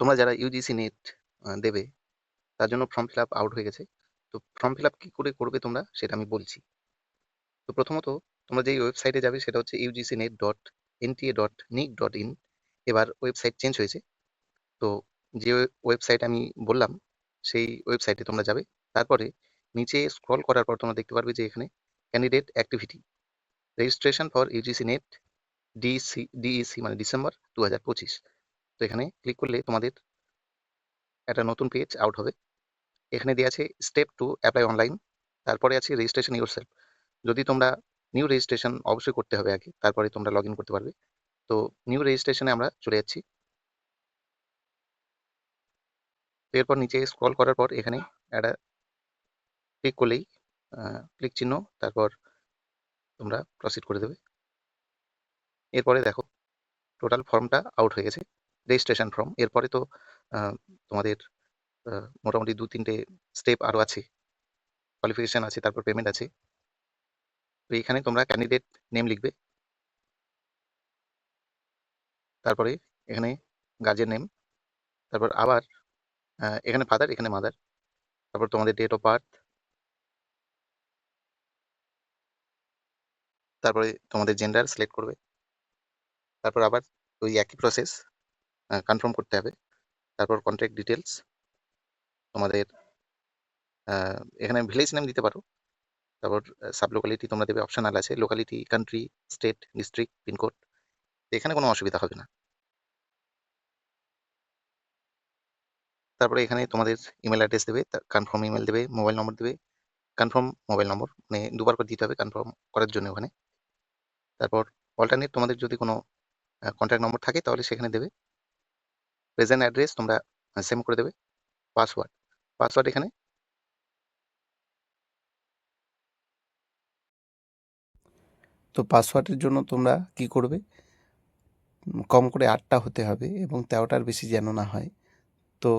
তোমরা যারা UGC net দেবে, তার জন্য ফর্ম ফিল আপ আউট হয়ে গেছে। তো ফর্ম ফিল আপ কী করে করবে তোমরা, সেটা আমি বলছি। তো প্রথমত, তোমরা যেই ওয়েবসাইটে যাবে, সেটা হচ্ছে UGC NET dot NTA dot nic dot in এবার ওয়েবসাইট চেঞ্জ হয়েছে। তো যে ওয়েবসাইট আমি বললাম, সেই ওয়েবসাইটে তোমরা যাবে। তারপরে নিচে স্ক্রল করার পর তোমরা দেখতে পারবে যে এখানে candidate activity registration for UGC NET DC DEC মানে ডিসেম্বর দু হাজার পঁচিশ। তো এখানে ক্লিক করলে তোমাদের একটা নতুন পেজ আউট হবে। এখানে দেওয়া আছে স্টেপ টু অ্যাপ্লাই অনলাইন তারপরে আছে রেজিস্ট্রেশন ইউর সেলফ যদি তোমরা নিউ রেজিস্ট্রেশন অবশ্যই করতে হবে আগে, তারপরে তোমরা লগ করতে পারবে। তো নিউ রেজিস্ট্রেশনে আমরা চলে যাচ্ছি। এরপর নিচে স্ক্রল করার পর এখানে একটা ক্লিক করলেই ক্লিক চিহ্ন, তারপর তোমরা প্রসিড করে দেবে। এরপরে দেখো টোটাল ফর্মটা আউট হয়ে গেছে। Registration form. এরপরে তো তোমাদের মোটামুটি দু তিনটে স্টেপ আরও আছে। কোয়ালিফিকেশান আছে, তারপর পেমেন্ট আছে। তো এইখানে তোমরা ক্যান্ডিডেট নেম লিখবে। তারপরে এখানে গার্জেন নেম। তারপর আবার এখানে ফাদার, এখানে মাদার। তারপর তোমাদের ডেট অফ বার্থ। তারপরে তোমাদের জেন্ডার সিলেক্ট করবে। তারপর আবার ওই একই প্রসেস। কনফার্ম করতে হবে। তারপর কন্ট্যাক্ট ডিটেলস তোমাদের এখানে ভিলেজ নেম দিতে পারো। তারপর সাব লোকালিটি তোমরা দেবে অপশনাল আছে। Locality country state district pincode এখানে কোনো অসুবিধা হবে না। তারপরে এখানে তোমাদের ইমেল অ্যাড্রেস দেবে কনফার্ম ইমেল দেবে মোবাইল নম্বর দেবে। কনফার্ম মোবাইল নম্বর মানে দুবার করে দিতে হবে কনফার্ম করার জন্য ওখানে। তারপর অল্টারনেট তোমাদের যদি কোনো কন্ট্যাক্ট নম্বর থাকে তাহলে সেখানে দেবে। প্রেজেন্ট অ্যাড্রেস তোমরা সেম করে দেবে। পাসওয়ার্ড পাসওয়ার্ড এখানে। তো পাসওয়ার্ডের জন্য তোমরা কি করবে? কম করে আটটা হতে হবে এবং তেরোটার বেশি যেন না হয়। তো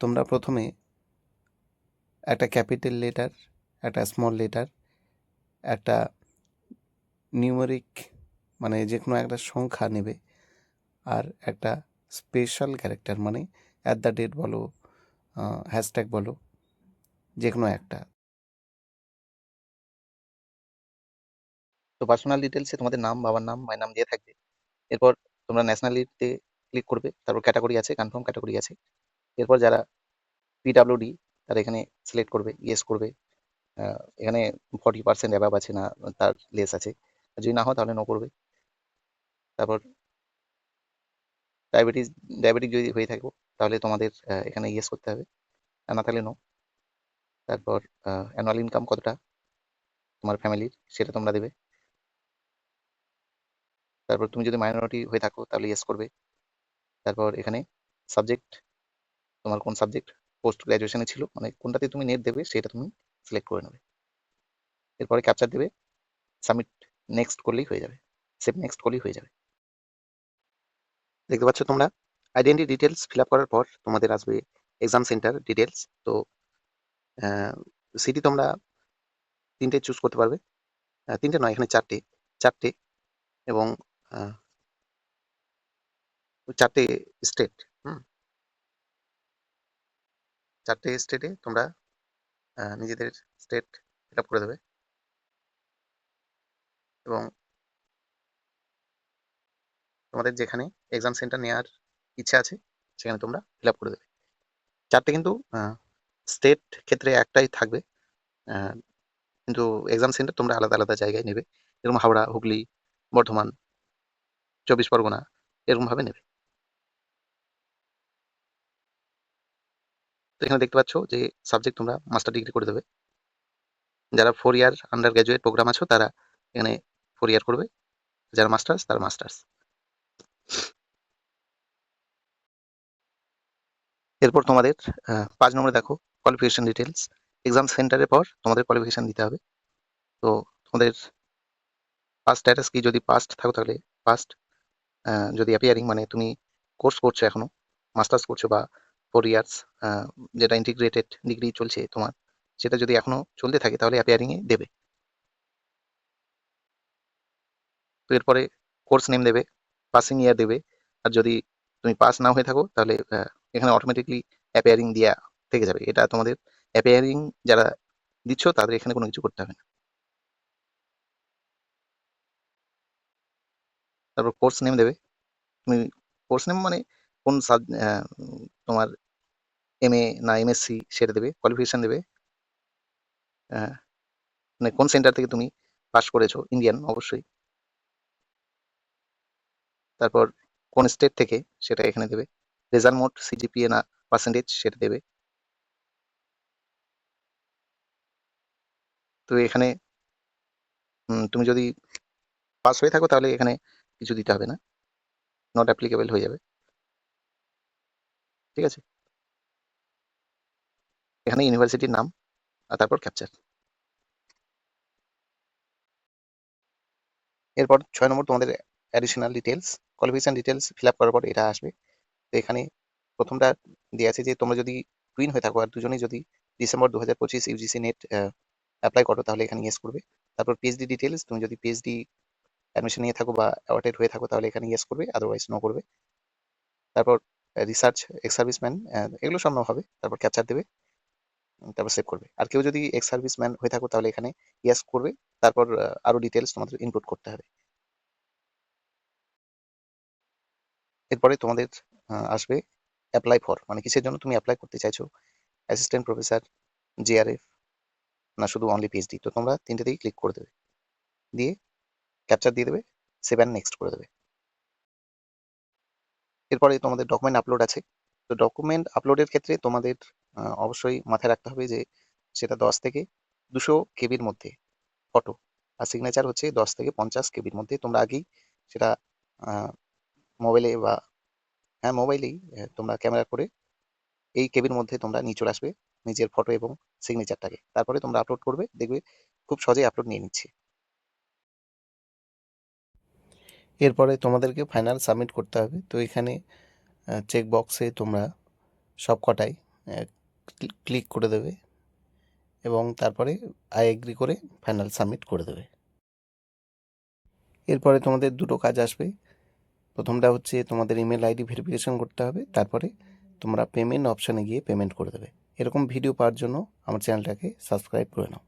তোমরা প্রথমে একটা ক্যাপিটাল লেটার একটা স্মল লেটার একটা নিউমেরিক মানে যে কোনো একটা সংখ্যা নেবে, আর একটা স্পেশাল ক্যারেক্টার মানে অ্যাট দ্য ডেট বলো হ্যাশট্যাগ বলো যে কোনো একটা। তো পার্সোনাল ডিটেলসে তোমাদের নাম, বাবার নাম, মায়ের নাম দিয়ে থাকবে। এরপর তোমরা ন্যাশনালিটিতে ক্লিক করবে, তারপর ক্যাটাগরি আছে কনফার্ম ক্যাটাগরি আছে। এরপর যারা পিডাব্লিউডি তারা এখানে সিলেক্ট করবে ইয়েস করবে। এখানে ফর্টি পার্সেন্ট অ্যাবাব আছে না, তার লেস আছে। যদি না হয় তাহলে নো করবে। তারপর ডায়াবেটিস ডায়াবেটিক যদি হয়ে থাকো তাহলে তোমাদের এখানে ইয়েস করতে হবে। না তাহলে নো তারপর অ্যানুয়াল ইনকাম কতটা তোমার ফ্যামিলির সেটা তোমরা দেবে। তারপর তুমি যদি মাইনরিটি হয়ে থাকো, তাহলে ইয়েস করবে। তারপর এখানে সাবজেক্ট তোমার কোন সাবজেক্ট পোস্ট গ্র্যাজুয়েশনে ছিল মানে কোনটাতে তুমি নেট দেবে, সেটা তুমি সিলেক্ট করে নেবে। এরপরে ক্যাপচার দেবে সাবমিট নেক্সট করলেই হয়ে যাবে। সেভ নেক্সট করলেই হয়ে যাবে। দেখতে পাচ্ছ তোমরা? আইডেন্টি ডিটেলস ফিল করার পর তোমাদের আসবে এক্সাম সেন্টার ডিটেলস তো সিটি তোমরা তিনটে চুজ করতে পারবে। তিনটে নয়, এখানে চারটে চারটে এবং চারটে স্টেট হুম। চারটে স্টেটে তোমরা নিজেদের স্টেট ফিল করে দেবে। এবং তোমাদের যেখানে এক্সাম সেন্টার নেওয়ার ইচ্ছা আছে, সেখানে তোমরা ফিল আপ করে দেবে। চারটে কিন্তু স্টেট ক্ষেত্রে একটাই থাকবে কিন্তু এক্সাম সেন্টার তোমরা আলাদা আলাদা জায়গায় নেবে। যেরকম হাওড়া, হুগলি, বর্ধমান, চব্বিশ পরগনা এরকমভাবে নেবে। তো এখানে দেখতে পাচ্ছ যে সাবজেক্ট তোমরা মাস্টার ডিগ্রি করে দেবে। যারা four year undergraduate programme আছো, তারা এখানে ফোর ইয়ার করবে। যারা মাস্টার্স তারা মাস্টার্স এরপর তোমাদের পাঁচ নম্বরে দেখো কোয়ালিফিকেশন ডিটেলস এক্সাম সেন্টারের পর তোমাদের কোয়ালিফিকেশন দিতে হবে। তো তোমাদের পাস্ট স্ট্যাটাস কি, যদি পাস্ট থাকো তাহলে পাস্ট যদি অ্যাপিয়ারিং মানে তুমি কোর্স করছ এখনও মাস্টার্স করছ বা ফোর ইয়ার্স যেটা ইন্টিগ্রেটেড ডিগ্রি চলছে তোমার, সেটা যদি এখনও চলতে থাকে তাহলে অ্যাপিয়ারিংয়ে দেবে। তো এরপরে কোর্স নেম দেবে পাসিং ইয়ার দেবে, আর যদি তুমি পাস না হয়ে থাকো তাহলে এখানে অটোমেটিকলি অ্যাপেয়ারিং দেওয়া থেকে যাবে। এটা তোমাদের অ্যাপিয়ারিং যারা দিচ্ছ, তাদের এখানে কোনো কিছু করতে হবে না। তারপর কোর্স নেম দেবে। তুমি কোর্স নেম মানে কোন সাব তোমার এম এ না এমএসসি সেটা দেবে কোয়ালিফিকেশন দেবে। মানে কোন সেন্টার থেকে তুমি পাস করেছ ইন্ডিয়ান অবশ্যই। তারপর কোন স্টেট থেকে সেটা এখানে দেবে। রেজাল্ট মোড সিজিপিএ না পার্সেন্টেজ সেটা দেবে। তো এখানে তুমি যদি পাস হয়ে থাকো তাহলে এখানে কিছু দিতে হবে না। নট অ্যাপ্লিকেবল হয়ে যাবে। ঠিক আছে? এখানে ইউনিভার্সিটির নাম আর তারপর ক্যাপচার এরপর ছয় নম্বর তোমাদের additional details qualification details fill up করার পর এটা আসবে। তো এখানে প্রথমটা দিয়ে আছে যে তোমরা যদি টুইন হয়ে থাকো আর দুজনেই যদি ডিসেম্বর দু হাজার পঁচিশ ইউজিসি নেট অ্যাপ্লাই করো তাহলে এখানে ইয়েস করবে। তারপর পিএইচডি ডিটেলস তুমি যদি পিএইচডি অ্যাডমিশন নিয়ে থাকো বা অ্যাওয়ার্ডেড হয়ে থাকো তাহলে এখানে ইয়েস করবে আদারওয়াইজ নো করবে। তারপর রিসার্চ এক্স সার্ভিসম্যান এগুলো no হবে তারপর ক্যাপচার দেবে তারপর সেভ করবে। আর কেউ যদি এক্স সার্ভিসম্যান হয়ে থাকো তাহলে এখানে ইয়েস করবে তারপর আহ, আরও ডিটেলস তোমাদের ইনপুট করতে হবে। এরপরে তোমাদের আসবে অ্যাপ্লাই ফর মানে কিসের জন্য তুমি অ্যাপ্লাই করতে চাইছো? অ্যাসিস্ট্যান্ট প্রফেসর জিআরএফ না শুধু অনলি পিএইচডি তো তোমরা তিনটেতেই ক্লিক করে দেবে। দিয়ে ক্যাপচার দিয়ে দেবে সেভ অ্যান্ড নেক্সট করে দেবে। এরপরে তোমাদের ডকুমেন্ট আপলোড আছে। তো ডকুমেন্ট আপলোডের ক্ষেত্রে তোমাদের অবশ্যই মাথায় রাখতে হবে যে সেটা দশ থেকে দুশো কেবির মধ্যে ফটো আর সিগনেচার হচ্ছে দশ থেকে পঞ্চাশ কেবির মধ্যে। তোমরা আগেই সেটা মোবাইলে বা হ্যাঁ মোবাইলেই তোমরা ক্যামেরা করে এই কেবির মধ্যে তোমরা নিয়ে চলে আসবে নিজের ফটো এবং সিগনেচারটাকে তারপরে তোমরা আপলোড করবে, দেখবে খুব সহজেই আপলোড নিয়ে নিচ্ছে। এরপরে তোমাদেরকে ফাইনাল সাবমিট করতে হবে। তো এখানে চেক বক্সে তোমরা সব কটাই ক্লিক করে দেবে এবং তারপরে আই এগ্রি করে ফাইনাল সাবমিট করে দেবে। এরপরে তোমাদের দুটো কাজ আসবে। প্রথমটা হচ্ছে তোমাদের ইমেল আইডি ভেরিফিকেশন করতে হবে, তারপরে তোমরা পেমেন্ট অপশানে গিয়ে পেমেন্ট করে দেবে। এরকম ভিডিও পাওয়ার জন্য আমার চ্যানেলটাকে সাবস্ক্রাইব করে নাও।